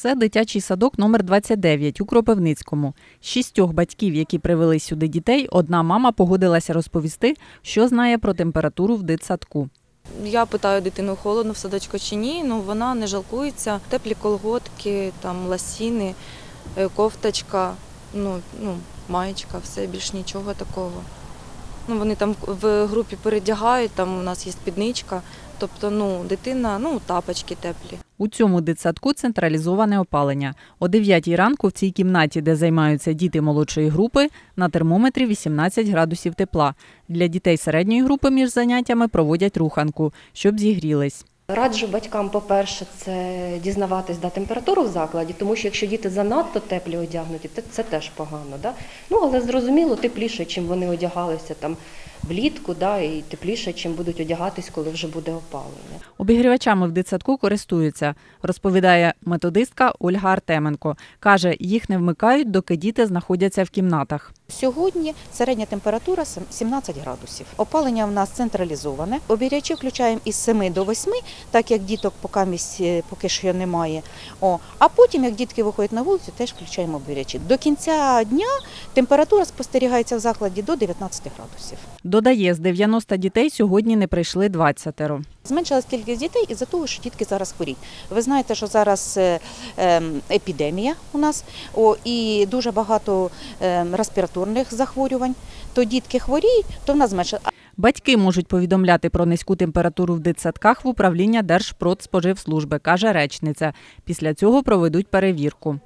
Це дитячий садок номер 29 у Кропивницькому. Шістьох батьків, які привели сюди дітей, одна мама погодилася розповісти, що знає про температуру в дитсадку. Я питаю дитину, холодно в садочку чи ні. Ну вона не жалкується. Теплі колготки, там ласіни, е, кофточка, ну, ну, маєчка, все більш нічого такого. Ну, вони там в групі передягають, там у нас є спідничка. Тобто, ну, дитина, ну, тапочки теплі. У цьому дитсадку централізоване опалення. О 9 ранку в цій кімнаті, де займаються діти молодшої групи, на термометрі 18 градусів тепла. Для дітей середньої групи між заняттями проводять руханку, щоб зігрілись. Раджу батькам, по-перше, це дізнаватись да, температуру в закладі, тому що якщо діти занадто теплі одягнуті, то це теж погано. Да? Ну, але зрозуміло, тепліше, чим вони одягалися там влітку, да, і тепліше, чим будуть одягатись, коли вже буде опалення. Обігрівачами в дитсадку користуються, розповідає методистка Ольга Артеменко. Каже, їх не вмикають, доки діти знаходяться в кімнатах. Сьогодні середня температура сем- 17 градусів. Опалення в нас централізоване. Обірячі включаємо із 7 до 8, так як діток поки, місць, е, поки що немає. О, а потім, як дітки виходять на вулицю, теж включаємо обірячі. До кінця дня температура спостерігається в закладі до 19 градусів. Додає, з 90 дітей сьогодні не прийшли 20. Зменшилась кількість дітей із-за того, що дітки зараз хворіють. Ви знаєте, що зараз е, ем, епідемія у нас о, і дуже багато ем, респіраторних захворювань. То дітки хворіють, то в нас зменшилось. Батьки можуть повідомляти про низьку температуру в дитсадках в управління Держпродспоживслужби, каже речниця. Після цього проведуть перевірку.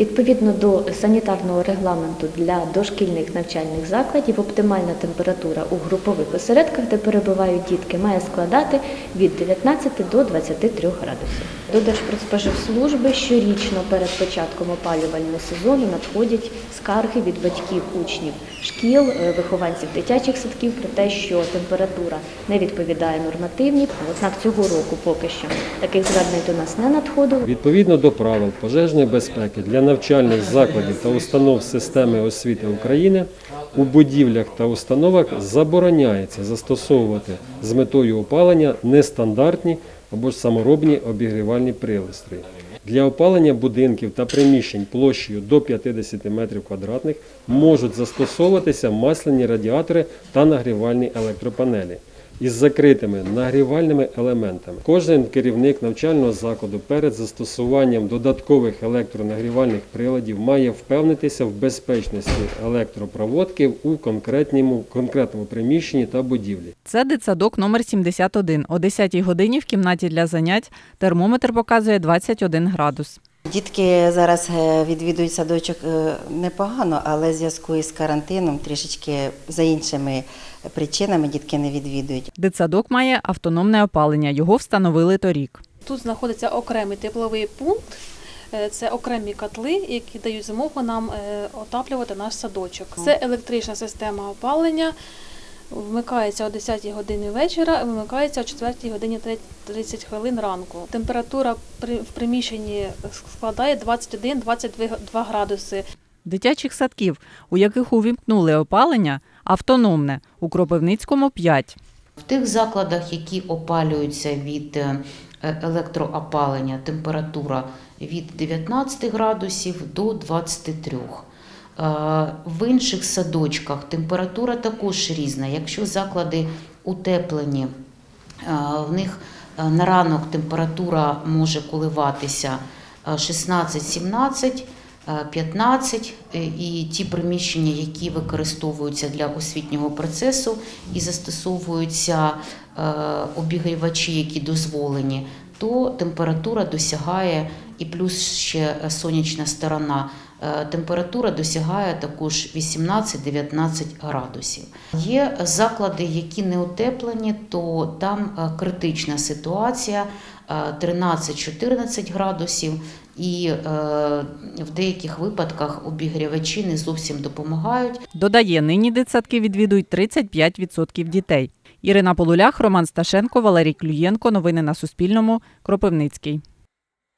Відповідно до санітарного регламенту для дошкільних навчальних закладів, оптимальна температура у групових осередках, де перебувають дітки, має складати від 19 до 23 градусів. До Держпродспоживслужби щорічно перед початком опалювального сезону надходять скарги від батьків учнів шкіл, е, вихованців дитячих садків про те, що температура не відповідає нормативній. Однак цього року поки що таких звернень до нас не надходило. Відповідно до правил пожежної безпеки для навчальних закладів та установ системи освіти України у будівлях та установах забороняється застосовувати з метою опалення нестандартні або ж саморобні обігрівальні пристрої. Для опалення будинків та приміщень площею до 50 метрів квадратних можуть застосовуватися масляні радіатори та нагрівальні електропанелі із закритими нагрівальними елементами. Кожен керівник навчального закладу перед застосуванням додаткових електронагрівальних приладів має впевнитися в безпечності електропроводки у конкретному, конкретному приміщенні та будівлі. Це дитсадок номер 71. О 10 годині в кімнаті для занять термометр показує 21 градус. Дітки зараз е, відвідують садочок е, непогано, але в зв'язку із карантином трішечки за іншими причинами дітки не відвідують. Дитсадок має автономне опалення. Його встановили торік. Тут знаходиться окремий тепловий пункт. Е, Це окремі котли, які дають змогу нам отаплювати наш садочок. Це електрична система опалення. Вмикається о 10 годині вечора, і вимикається о 4 годині 30 хвилин ранку. Температура при- в приміщенні складає 21-22 градуси. Дитячих садків, у яких увімкнули опалення, автономне. У Кропивницькому 5. В тих закладах, які опалюються від е, електроопалення, температура від 19 градусів до 23. Е, В інших садочках температура також різна. Якщо заклади утеплені, в них на ранок температура може коливатися е, 16-17, е, 15 е, і ті приміщення, які використовуються для освітнього процесу і застосовуються обігрівачі, які дозволені, то температура досягає і плюс ще сонячна сторона. Е, Температура досягає також 18-19 градусів. Є заклади, які не утеплені, то там е, критична ситуація е, 13-14 градусів, і е, в деяких випадках обігрівачі не зовсім допомагають. Додає, нині дитсадки відвідують 35% дітей. Ірина Полулях, Роман Сташенко, Валерій Клюєнко. Новини на Суспільному. Кропивницький.